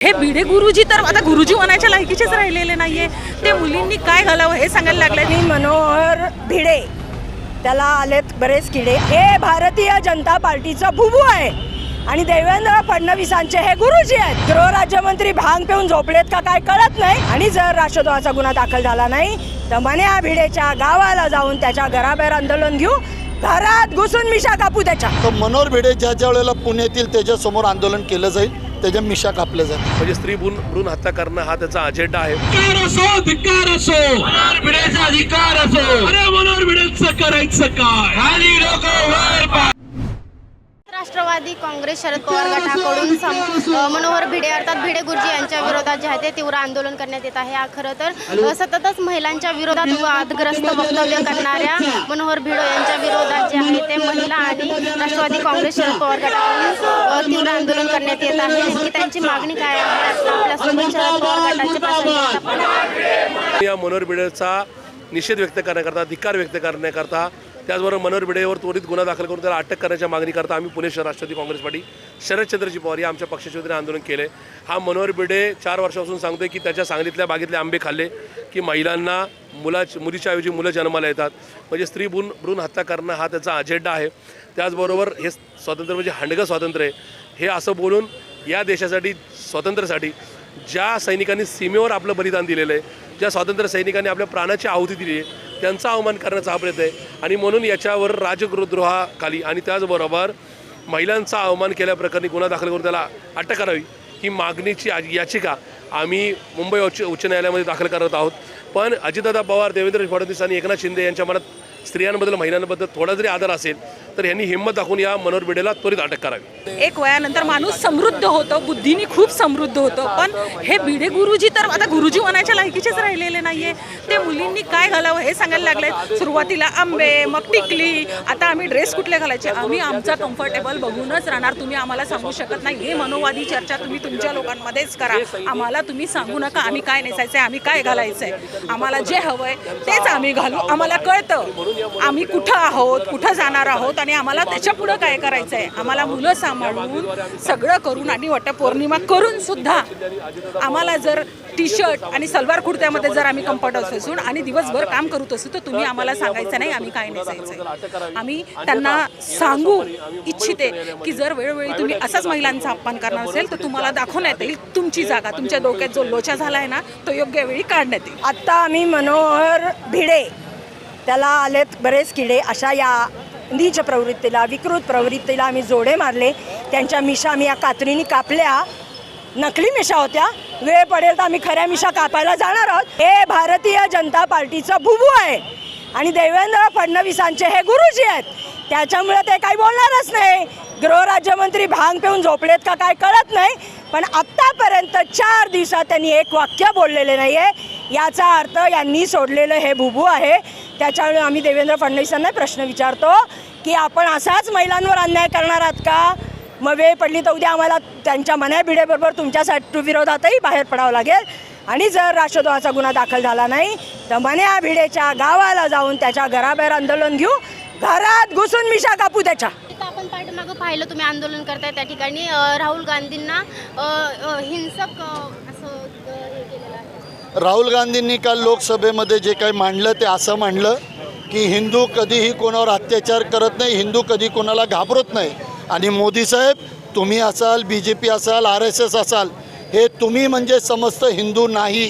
हे भिडे गुरुजी तर आता गुरुजी म्हणायच्या लायकीचेच राहिलेले नाहीये. ते मुलींनी काय घालावं हे सांगायला लागले. आणि मनोहर भिडे. त्याला आलेत बरेच किडे. हे भारतीय जनता पार्टीचा बुबू आहे. आणि देवेंद्र फडणवीसांचे हे गुरुजी आहेत. गृहराज्यमंत्री भांग पिऊन झोपलेत का काय कळत नाही. आणि जर राष्ट्रद्रोहाचा गुन्हा दाखल झाला नाही तर मन्या भिडेच्या गावाला जाऊन त्याच्या घराबाहेर आंदोलन घेऊ. घरात घुसून मिशा कापू त्याच्या. तर मनोहर भिडे ज्या ज्या वेळेला पुण्यातील त्याच्यासमोर आंदोलन केलं जाईल त्याच्या मिशा कापल्या जाईल म्हणजे स्त्री भ्रूण भ्रूण हत्या करणं हा त्याचा अजेंडा आहे. अधिकार असो धिक्कार असो. मनोहर भिडेचा अधिकार असो. अरे मनोहर भिडेचं करायचं काय? खाली लोक वर पा- राष्ट्रवादी काँग्रेस शरद पवार गटाकडून सम- अ, मनोहर भिडे अर्थात भिडे गुरुजी यांच्या विरोधात जे आहे ते तीव्र आंदोलन करण्यात येत आहे. हा खरं तर अ, सततच महिलांच्या विरोधात वादग्रस्त वक्तव्य करणाऱ्या मनोहर भिडे यांच्या विरोधात जे आहे ते महिला आणि राष्ट्रवादी काँग्रेस शरद पवार गटाकडून आंदोलन करण्यात येत आहे नेमकी त्यांची मागणी काय आहे? आपण या मनोहर भिडेचा निषेध व्यक्त करण्याकरता धिक्कार व्यक्त करण्याकरता त्याचबरोबर मनोहर भिडेवर त्वरित गुन्हा दाखल करून त्याला अटक करण्याच्या मागणीकरता आम्ही पुणे शहर राष्ट्रवादी काँग्रेस पार्टी शरदचंद्रजी पवार या आमच्या पक्षाच्या वतीने आंदोलन केले. हा मनोहर भिडे चार वर्षापासून सांगतोय की त्याच्या सांगलीतल्या बागेतले आंबे खाल्ले की महिलांना मुला मुलीच्या ऐवजी मुलं जन्माला येतात. म्हणजे स्त्री भ्रूण भ्रूण हत्या करणं हा त्याचा अजेंडा आहे. त्याचबरोबर हे स्वातंत्र्य म्हणजे हांडगं स्वातंत्र्य आहे. हे असं बोलून या देशासाठी स्वातंत्र्यासाठी ज्या सैनिकांनी सीमेवर आपलं बलिदान दिलेलं आहे ज्या स्वातंत्र्य सैनिकांनी आपल्या प्राणाची आहुती दिली आहे त्यांचा अवमान करण्याचा हा प्रयत्न आहे. आणि म्हणून याच्यावर राजगृहद्रोहाखाली आणि त्याचबरोबर महिलांचा अवमान केल्याप्रकरणी गुन्हा दाखल करून त्याला अटक करावी ही मागणीची आज- याचिका आम्ही मुंबई उच्च उच्च न्यायालयामध्ये दाखल करत आहोत. पण अजितदादा पवार देवेंद्र फडणवीस आणि एकनाथ शिंदे यांच्या मनात स्त्रियांबद्दल महिलांबद्दल थोडा जरी आदर असेल तर यांनी हिंमत दाखवून या मनोहर बिडेला त्वरित अटक करावी. एक वयानंतर माणूस समृद्ध होतो बुद्धीने खूप समृद्ध होतो. पण हे भिडे गुरुजी तर आता गुरुजी म्हणायच्या लायकीचेच राहिलेले नाहीये. ते मुलींनी काय घालावं हे सांगायला लागले सुरुवातीला आंबे मग टिकली. आता आम्ही ड्रेस कुठले घालायचे? आम्ही आमचा कम्फर्टेबल बघूनच राहणार. तुम्ही आम्हाला सांगू शकत नाही. हे मनोवादी चर्चा तुम्ही तुमच्या लोकांमध्येच करा. आम्हाला तुम्ही सांगू नका आम्ही काय नेसायचं आहे आम्ही काय घालायचं आहे आम्हाला जे हवंय तेच आम्ही घालू. आम्हाला कळतं. आम्ही कुठं आहोत कुठं जाणार आहोत? आणि आम्हाला त्याच्या पुढं काय करायचं आहे आम्हाला मुलं सांभाळून सगळं करून आणि वटपौर्णिमा करून सुद्धा आम्हाला जर टी शर्ट आणि सलवार कुर्त्यामध्ये जर आम्ही कम्फर्टेबल असून आणि दिवसभर काम करत असू तर तुम्ही आम्हाला सांगायचं नाही आम्ही काय नसायचं आम्ही त्यांना सांगू इच्छिते की जर वेळोवेळी तुम्ही असाच महिलांचा अपमान करणार असेल तर तुम्हाला दाखवण्यात येईल तुमची जागा. तुमच्या डोक्यात जो लोचा झाला आहे ना तो योग्य वेळी काढण्यात येईल. आत्ता आम्ही मनोहर भिडे त्याला आलेत बरेच किडे अशा या नीच प्रवृत्तीला विकृत प्रवृत्तीला आम्ही जोडे मारले. त्यांच्या मिशा आम्ही या कात्रीने कापल्या. नकली मिशा होत्या. वेळ पडेल तर आम्ही खऱ्या मिशा कापायला जाणार आहोत. हे भारतीय जनता पार्टीचं भुबू आहे. आणि देवेंद्र फडणवीसांचे हे गुरुजी आहेत. त्याच्यामुळे ते काही बोलणारच नाही. गृहराज्यमंत्री भांग पिऊन झोपलेत का काय कळत नाही. पण आत्तापर्यंत चार दिवसात त्यांनी एक वाक्य बोललेले नाही आहे याचा अर्थ यांनी सोडलेलं हे भुबू आहे. त्याच्यामुळे आम्ही देवेंद्र फडणवीसांना प्रश्न विचारतो की आपण असाच महिलांवर अन्याय करणार आहात का? मग वेळ पडली तर उद्या आम्हाला त्यांच्या मन्या भिडेबरोबर तुमच्यासाठी विरोधातही बाहेर पडावं लागेल. आणि जर राष्ट्रद्रोहाचा गुन्हा दाखल झाला नाही तर मन्या भिडेच्या गावाला जाऊन त्याच्या घराबाहेर आंदोलन घेऊ. घरात घुसून मिशा कापू त्याच्या. आपण पाठीमागं पाहिलं तुम्ही आंदोलन करताय त्या ठिकाणी. राहुल गांधींना हिंसक अ, असं अ, हे केलेलं आहे राहुल गांधींनी काल लोकसभेमध्ये जे काही मांडलं ते असं मांडलं की हिंदू कधीही कोणावर अत्याचार करत नाही हिंदू कधी कोणाला घाबरत नाही. आणि मोदी साहेब तुम्ही असाल बी जे पी असाल आर एस एस असाल हे तुम्ही म्हणजे समस्त हिंदू नाही.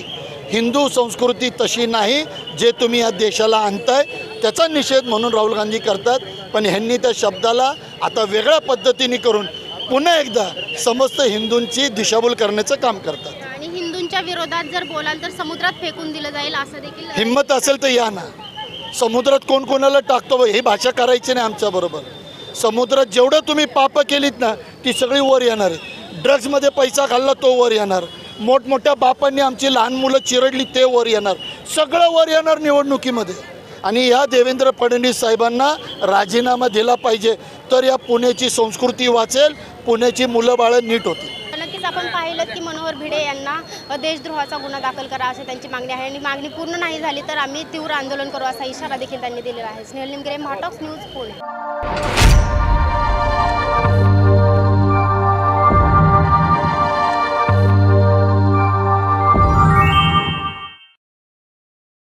हिंदू संस्कृती तशी नाही जे तुम्ही या देशाला आणताय. त्याचा निषेध म्हणून राहुल गांधी करतात. पण ह्यांनी त्या शब्दाला आता वेगळ्या पद्धतीने करून पुन्हा एकदा समस्त हिंदूंची दिशाभूल करण्याचं काम करतात. त्याच्या विरोधात जर बोलाल तर समुद्रात फेकून दिलं जाईल असं देखील हिंमत असेल तर या ना. समुद्रात कोण कोणाला टाकतो हे ही भाषा करायची नाही आमच्याबरोबर समुद्रात जेवढं तुम्ही पापं केलीत ना ती सगळी वर येणार आहे ड्रग्जमध्ये पैसा खाल्ला तो वर येणार. मोठमोठ्या बापांनी आमची लहान मुलं चिरडली ते वर येणार. सगळं वर येणार निवडणुकीमध्ये. आणि या देवेंद्र फडणवीस साहेबांना राजीनामा दिला पाहिजे. तर या पुण्याची संस्कृती वाचेल पुण्याची मुलं बाळं नीट होतील. नक्कीच आपण पाहिलं की मनोहर भिडे यांना देशद्रोहाचा गुन्हा दाखल करा अशी त्यांची मागणी आहे. आणि मागणी पूर्ण नाही झाली तर आम्ही तीव्र आंदोलन करू असा इशारा देखील त्यांनी दिलेला आहे. स्नेहल निमगिरे महाटॉक्स न्यूज पुणे.